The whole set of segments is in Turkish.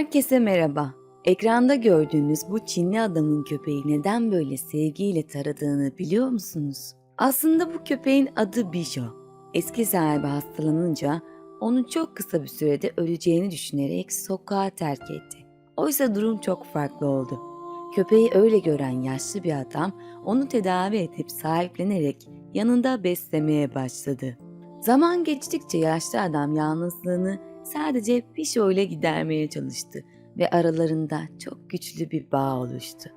Herkese merhaba. Ekranda gördüğünüz bu Çinli adamın köpeği neden böyle sevgiyle taradığını biliyor musunuz? Aslında bu köpeğin adı Bijo. Eski sahibi hastalanınca onu çok kısa bir sürede öleceğini düşünerek sokağa terk etti. Oysa durum çok farklı oldu. Köpeği öyle gören yaşlı bir adam onu tedavi edip sahiplenerek yanında beslemeye başladı. Zaman geçtikçe yaşlı adam yalnızlığını sadece Pişo ile gidermeye çalıştı ve aralarında çok güçlü bir bağ oluştu.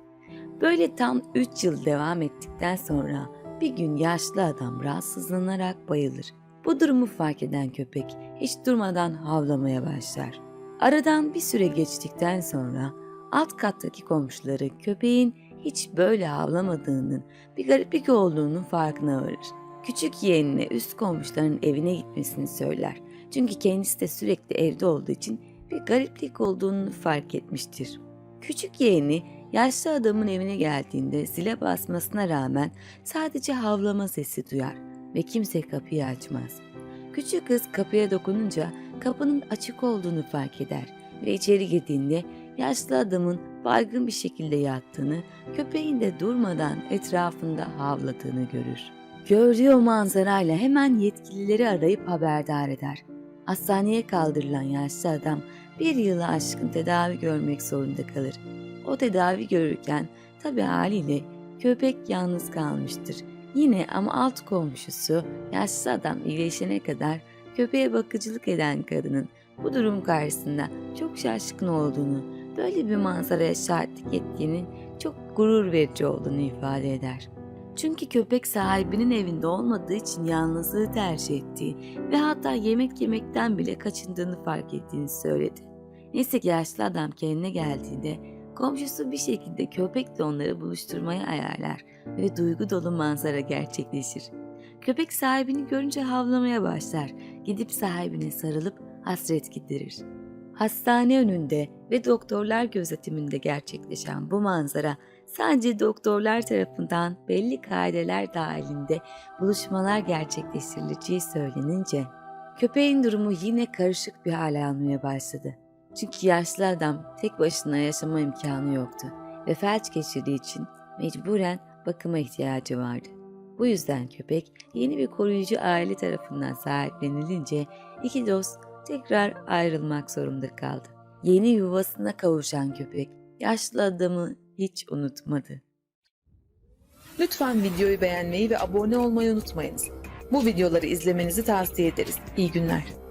Böyle tam 3 yıl devam ettikten sonra bir gün yaşlı adam rahatsızlanarak bayılır. Bu durumu fark eden köpek hiç durmadan havlamaya başlar. Aradan bir süre geçtikten sonra alt kattaki komşuları köpeğin hiç böyle havlamadığının, bir gariplik olduğunun farkına varır. Küçük yeğenine üst komşuların evine gitmesini söyler. Çünkü kendisi de sürekli evde olduğu için bir gariplik olduğunu fark etmiştir. Küçük yeğeni yaşlı adamın evine geldiğinde zile basmasına rağmen sadece havlama sesi duyar ve kimse kapıyı açmaz. Küçük kız kapıya dokununca kapının açık olduğunu fark eder ve içeri girdiğinde yaşlı adamın baygın bir şekilde yattığını, köpeğin de durmadan etrafında havladığını görür. Gördüğü o manzarayla hemen yetkilileri arayıp haberdar eder. Hastaneye kaldırılan yaşlı adam bir yılı aşkın tedavi görmek zorunda kalır. O tedavi görürken tabi haliyle köpek yalnız kalmıştır. Yine ama alt komşusu yaşlı adam iyileşene kadar köpeğe bakıcılık eden kadının bu durum karşısında çok şaşkın olduğunu, böyle bir manzaraya şahitlik ettiğinin çok gurur verici olduğunu ifade eder. Çünkü köpek sahibinin evinde olmadığı için yalnızlığı tercih ettiği ve hatta yemek yemekten bile kaçındığını fark ettiğini söyledi. Neyse ki yaşlı adam kendine geldiğinde komşusu bir şekilde köpekle onları buluşturmaya ayarlar ve duygu dolu manzara gerçekleşir. Köpek sahibini görünce havlamaya başlar, gidip sahibine sarılıp hasret giderir. Hastane önünde ve doktorlar gözetiminde gerçekleşen bu manzara sadece doktorlar tarafından belli kaideler dahilinde buluşmalar gerçekleştirileceği söylenince köpeğin durumu yine karışık bir hale almaya başladı. Çünkü yaşlı adam tek başına yaşama imkanı yoktu ve felç geçirdiği için mecburen bakıma ihtiyacı vardı. Bu yüzden köpek yeni bir koruyucu aile tarafından sahiplenilince iki dost tekrar ayrılmak zorunda kaldı. Yeni yuvasına kavuşan köpek yaşlı adamı hiç unutmadı. Lütfen videoyu beğenmeyi ve abone olmayı unutmayınız. Bu videoları izlemenizi tavsiye ederiz. İyi günler.